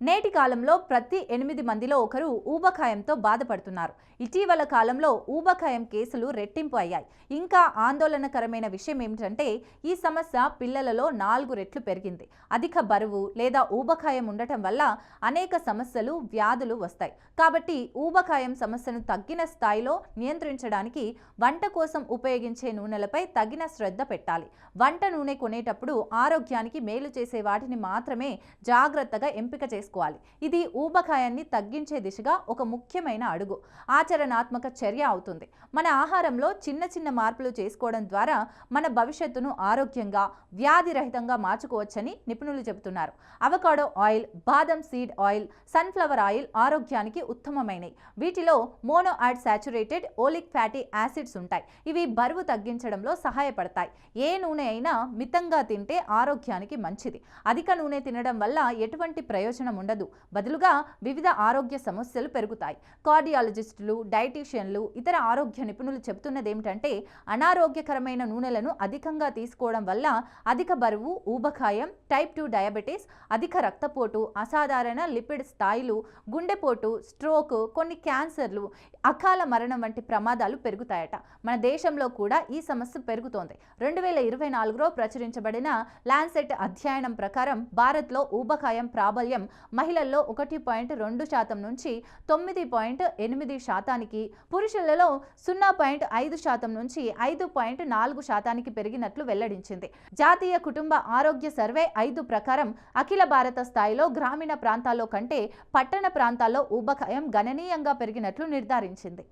నేటి కాలంలో ప్రతి ఎనిమిది మందిలో ఒకరు ఊబకాయంతో బాధపడుతున్నారు. ఇటీవల కాలంలో ఊబకాయం కేసులు రెట్టింపు అయ్యాయి. ఇంకా ఆందోళనకరమైన విషయం ఏమిటంటే ఈ సమస్య పిల్లలలో నాలుగు రెట్లు పెరిగింది. అధిక బరువు లేదా ఊబకాయం ఉండటం వల్ల అనేక సమస్యలు వ్యాధులు వస్తాయి. కాబట్టి ఊబకాయం సమస్యను తగ్గిన స్థాయిలో నియంత్రించడానికి వంట కోసం ఉపయోగించే నూనెలపై తగిన శ్రద్ధ పెట్టాలి. వంట నూనె కొనేటప్పుడు ఆరోగ్యానికి మేలు చేసే వాటిని మాత్రమే జాగ్రత్తగా ఎంపిక చేస్తారు చేసుకోవాలి. ఇది ఊబకాయాన్ని తగ్గించే దిశగా ఒక ముఖ్యమైన అడుగు. ఆచరణాత్మక చర్య అవుతుంది. మన ఆహారంలో చిన్న చిన్న మార్పులు చేసుకోవడం ద్వారా మన భవిష్యత్తును ఆరోగ్యంగా వ్యాధిరహితంగా మార్చుకోవచ్చని నిపుణులు చెబుతున్నారు. అవకాడో ఆయిల్ బాదం సీడ్ ఆయిల్ సన్ఫ్లవర్ ఆయిల్ ఆరోగ్యానికి ఉత్తమమైనవి. వీటిలో mono add saturated oleic fatty acids ఉంటాయి. ఇవి బరువు తగ్గించడంలో సహాయపడతాయి. ఏ నూనె అయినా మితంగా తింటే ఆరోగ్యానికి మంచిది. అధిక నూనె తినడం వల్ల ఎటువంటి ప్రయోజనం ఉండదు. బదులుగా వివిధ ఆరోగ్య సమస్యలు పెరుగుతాయి. కార్డియాలజిస్టులు డైటీషియన్లు ఇతర ఆరోగ్య నిపుణులు చెబుతున్నది ఏమిటంటే అనారోగ్యకరమైన నూనెలను అధికంగా తీసుకోవడం వల్ల అధిక బరువు ఊబకాయం టైప్ టూ డయాబెటీస్ అధిక రక్తపోటు అసాధారణ లిపిడ్ స్థాయిలు గుండెపోటు స్ట్రోక్ కొన్ని క్యాన్సర్లు అకాల మరణం వంటి ప్రమాదాలు పెరుగుతాయట. మన దేశంలో కూడా ఈ సమస్య పెరుగుతోంది. రెండు వేల ఇరవై నాలుగులో ప్రచురించబడిన ల్యాన్సెట్ అధ్యయనం ప్రకారం భారత్లో ఊబకాయం ప్రాబల్యం మహిళల్లో ఒకటి పాయింట్ రెండు శాతం నుంచి తొమ్మిది పాయింట్ ఎనిమిది శాతానికి పురుషులలో సున్నా పాయింట్ ఐదు శాతం నుంచి ఐదు పాయింట్ నాలుగు శాతానికి పెరిగినట్లు వెల్లడించింది. జాతీయ కుటుంబ ఆరోగ్య సర్వే ఐదు ప్రకారం అఖిల భారత స్థాయిలో గ్రామీణ ప్రాంతాల్లో కంటే పట్టణ ప్రాంతాల్లో ఊబకాయం గణనీయంగా పెరిగినట్లు నిర్ధారించింది.